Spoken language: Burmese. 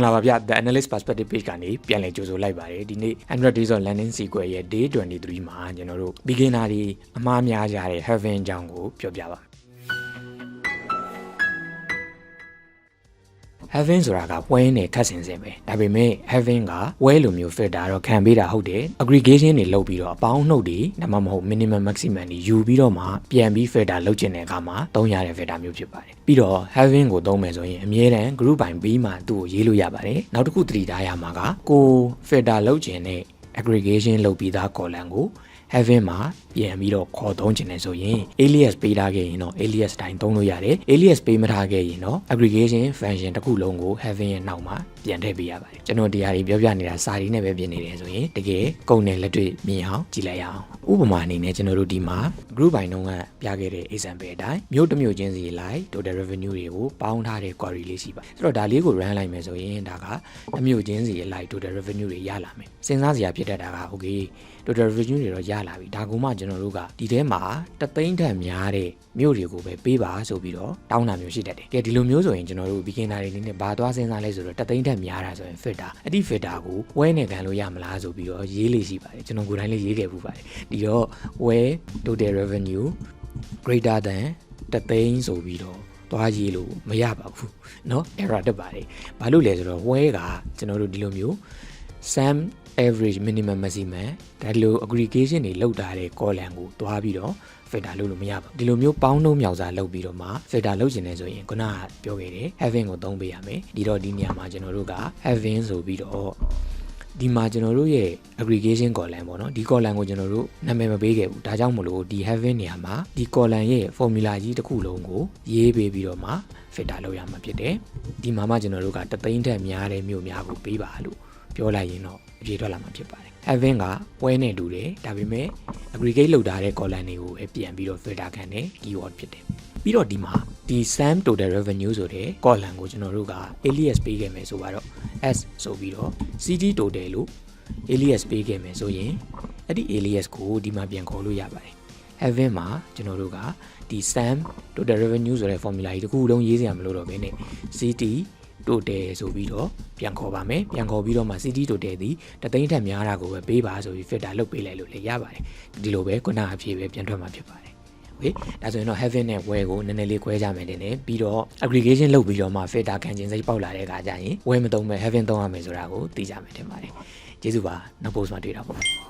္ဂလာပါဗျ The Analyst Perspective Page ကနေပြန်လည်ကြိုဆိုလိုက်ပါတယ်ဒီနေ့100 Days of Landing Sequence ရဲ့ Day 23မှာကျွန်တော်တို့ beginner တွေအမှားများကြတဲ့ Heaven အကြောင်းကိုပြောပြပါ Heaven ဆိုတာကဝဲနဲ့ထပ်ဆင်စင်ပဲဒါပေမဲ့ Heaven ကဝဲလိုမျိုး filter တော့ခံပေးတာဟုတ်တယ် aggregation တွေလုပ်ပြီးတော့အပေါင်းနှုတ်တွေဒါမှမဟုတ် minimum maximum တွေယူပြီးတော့မှပြန်ပြီး filter လုပ်ကျင်တဲ့အခါမှာသုံးရတဲ့ filter မျိုးဖြစ်ပါတယ်ပြီးတော့ Heaven ကိုသုံးမယ်ဆိုရင်အမြဲတမ်း group by ပြီးမှသူ့ကိုရေးလို့ရပါတယ်နောက်တစ်ခုသတိထားရမှာကကို filter လုပ်ကျင်တဲ့ aggregation လုပ်ပြီးသား column ကို heaven မှာပြန်ပြီးတော့ခေါ်သုံးခြင်းနဲ့ဆိုရင် alias ပေးထားခဲ့ရင်တော့ alias တိုင်းသုံးလို့ရတယ် alias ပေးမထားခဲ့ရင်တော့ aggregation function တစ်ခုလုံးကို heaven ရဲ့နောက်မှာပြန်ထည့်ပေးရပါတယ်ကျွန်တော်တရားတွေပြောပြနေတာစာရီနဲ့ပဲပြင်နေတယ်ဆိုရင်တကယ်ကုန်တဲ့လက်တွေ့မြင်အောင်ကြည့်လိုက်ရအောင်ဥပမာအနေနဲ့ကျွန်တော်တို့ဒီမှာ group by နှုန်းကပြခဲ့တဲ့ example အတိုင်းမြို့တစ်မြို့ချင်းစီလိုက် total revenue တွေကိုပေါင်းထားတဲ့ query လေးရှိပါဆိုတော့ဒါလေးကို run လိုက်မယ်ဆိုရင်ဒါကတစ်မြို့ချင်းစီလိုက် total revenue တွေရလာမယ်စဉ်းစားစရာဖြစ်တ်တာက okay total revenue တွေတော့ရလာပြီဒါကမှကျွန်တော်တို့ကဒီထဲမှာတသိန်းထက်များတဲ့မြို့တွေကိုပဲပေးပါဆိုပြီးတော့တောင်းတာမျိုးရှိတတ်တယ်ကဲဒီလိုမျိုးဆိုရင်ကျွန်တော်တို့ beginner တွေအနေနဲ့ဘာသွားစဉ်းစားလဲဆိုတော့တသိန်းထက်များတာဆိုရင် filter အဲ့ဒီ filter ကိုဝဲနေခံလို့ရမလားဆိုပြီးတော့ရေးလေးရှိပါတယ်ကျွန်တော်ကိုယ်တိုင်လေးရေးခဲ့ပူပါတယ်ဒီတော့ဝဲ total revenue greater than တသိန်းဆိုပြီးတော့သွားရေးလို့မရပါဘူးเนาะ error တက်ပါတယ်ဘာလို့လဲဆိုတော့ဝဲကကျွန်တော်တို့ဒီလိုမျိုး sum average minimum maximum ဒါလို aggregation တွေလောက်ထားတဲ့ column ကိုတွားပြီးတော့ filter လုပ်လို့မရပါဘူးဒီလိုမျိုးပေါင်းနှုံးမြောက်စားလုပ်ပြီးတော့မှ filter လုပ်ချင်တယ်ဆိုရင်ခုနကပြောခဲ့တယ် having ကိုသုံးပေးရမယ်ဒီတော့ဒီနေရာမှာကျွန်တော်တို့က having ဆိုပြီးတော့ဒီမှာကျွန်တော်တို့ရဲ့ aggregation column ပေါ့နော်ဒီ column ကိုကျွန်တော်တို့နာမည်မပေးခဲ့ဘူးဒါကြောင့်မလို့ဒီ having နေရာမှာဒီ column ရဲ့ formula ကြီးတစ်ခုလုံးကိုရေးပေးပြီးတော့မှ filter လုပ်ရမှာဖြစ်တယ်ဒီမှာမှကျွန်တော်တို့ကတသိန်းထက်များတဲ့မြို့များကိုပေးပါလို့ ပြောလိုက်ရင်တော့အပြေထွက်လာမှာဖြစ်ပါတယ် having ကပွဲနဲ့တူတယ်ဒါပေမဲ့ aggregate လုပ်ထားတဲ့ column တွေကိုပဲပြန်ပြီးတော့ filter ခံတဲ့ keyword ဖြစ်တယ်ပြီးတော့ဒီမှာဒီ sum total revenue ဆိုတဲ့ column ကိုကျွန်တော်တို့က alias ပေးခဲ့မယ်ဆိုတော့ s ဆိုပြီးတော့ cd total လို့ alias ပေးခဲ့မယ်ဆိုရင်အဲ့ဒီ alias ကိုဒီမှာပြန်ခေါ်လို့ရပါတယ် having မှာကျွန်တော်တို့ကဒီ sum total revenue ဆိုတဲ့ formula ကြီးတစ်ခုလုံးရေးစရာမလိုတော့ဘဲနဲ့ cd total ဆိုပြီးတော့ပြန်ခေါ်ပါမယ်ပြန်ခေါ်ပြီးတော့မှ cd total သည်တသိန်းထက်များတာကိုပဲပေးပါဆိုပြီး filter လုပ်ပေးလိုက်လို့လည်းရပါတယ်ဒီလိုပဲခုနအဖြစ်ပဲပြန်ထွက်မှာဖြစ်ပါတယ်โอเคဒါဆိုရင်တော့ heaven နဲ့ where ကိုနည်းနည်းလေးခွဲကြမယ်တင်တယ်ပြီးတော့ aggregation လုပ်ပြီးတော့မှ filter ခံခြင်းစိတ်ပေါက်လာတဲ့အခါကျရင် where မသုံးမဲ့ heaven သုံးရမယ်ဆိုတာကိုသိကြမယ်တင်ပါတယ်ကျေးဇူးပါနောက် post မှာတွေ့တာပေါ့